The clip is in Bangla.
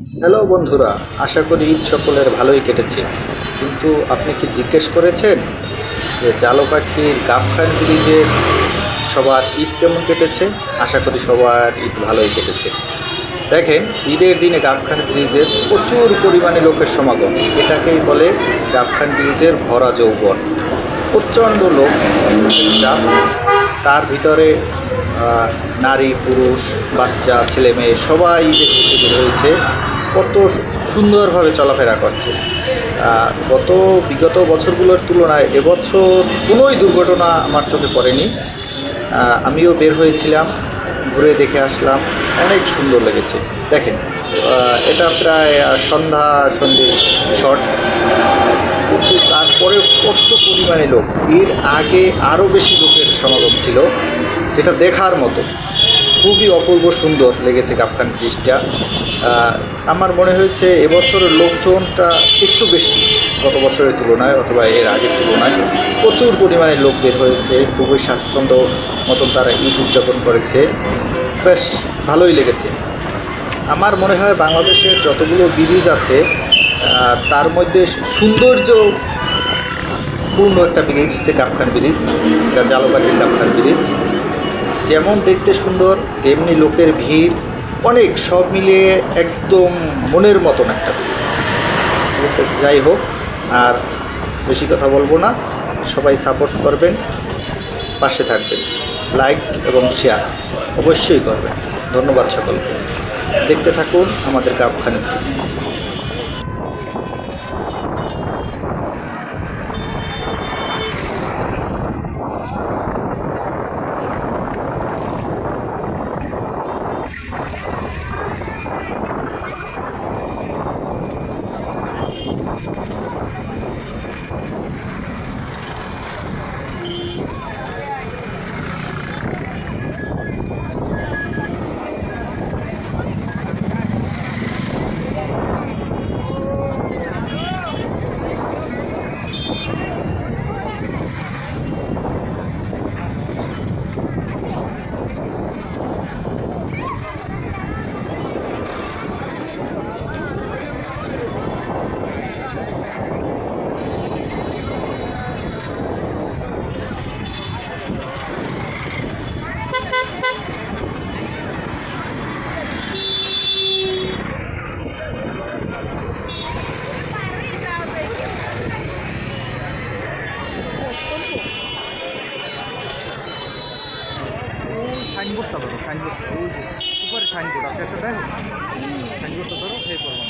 হ্যালো বন্ধুরা, আশা করি ঈদ সকলের ভালোই কেটেছে। কিন্তু আপনি কি জিজ্ঞেস করেছেন যে জালোকাঠির গাবখান ব্রিজের সবার ঈদ কেমন কেটেছে? আশা করি সবার ঈদ ভালোই কেটেছে। দেখেন, ঈদের দিনে গাবখান ব্রিজে প্রচুর পরিমাণে লোকের সমাগম। এটাকেই বলে গাবখান ব্রিজের ভরা যৌবন। প্রচণ্ড লোক চাপ তার ভিতরে নারী, পুরুষ, বাচ্চা, ছেলে, মেয়ে, সবাই ঈদের হয়েছে। কত সুন্দরভাবে চলাফেরা করছে। গত বিগত বছরগুলোর তুলনায় এবছর কোনোই দুর্ঘটনা আমার চোখে পড়েনি। আমিও বের হয়েছিলাম, ঘুরে দেখে আসলাম, অনেক সুন্দর লেগেছে। দেখেন এটা প্রায় সন্ধ্যা সন্ধে শট। কিন্তু তারপরে কত পরিমাণে লোক। এর আগে আরও বেশি লোকের সমাগম ছিল। যেটা দেখার মতো। খুবই অপূর্ব সুন্দর লেগেছে গাবখান ব্রিজটা। আমার মনে হয়েছে এবছরের লোকজনটা একটু বেশি গত বছরের তুলনায় অথবা এর আগের তুলনায়। প্রচুর পরিমাণে লোক বের হয়েছে, খুবই স্বাচ্ছন্দ্য মতন তারা ঈদ উদযাপন করেছে। বেশ, ভালোই লেগেছে। আমার মনে হয় বাংলাদেশের যতগুলো ব্রিজ আছে তার মধ্যে সৌন্দর্য পূর্ণ একটা ব্রিজ হচ্ছে গাবখান ব্রিজ, এটা জালকাঠির গাবখান ব্রিজ। যেমন দেখতে সুন্দর, তেমনি লোকের ভিড়, অনেক সব মিলিয়ে একদম মনের মতন একটা ব্রিজ ঠিক আছে, যাই হোক, আর বেশি কথা বলব না। সবাই সাপোর্ট করবেন, পাশে থাকবেন। লাইক এবং শেয়ার অবশ্যই করবেন। ধন্যবাদ সকলকে। দেখতে থাকুন আমাদের গাবখানের ব্রিজ চেষ্টা করো সাইনবোর্ড ওই যে উপরে সাইনবোর্ড আছে একটা দেখো সাইনবোর্ডটা ধরো সেই করব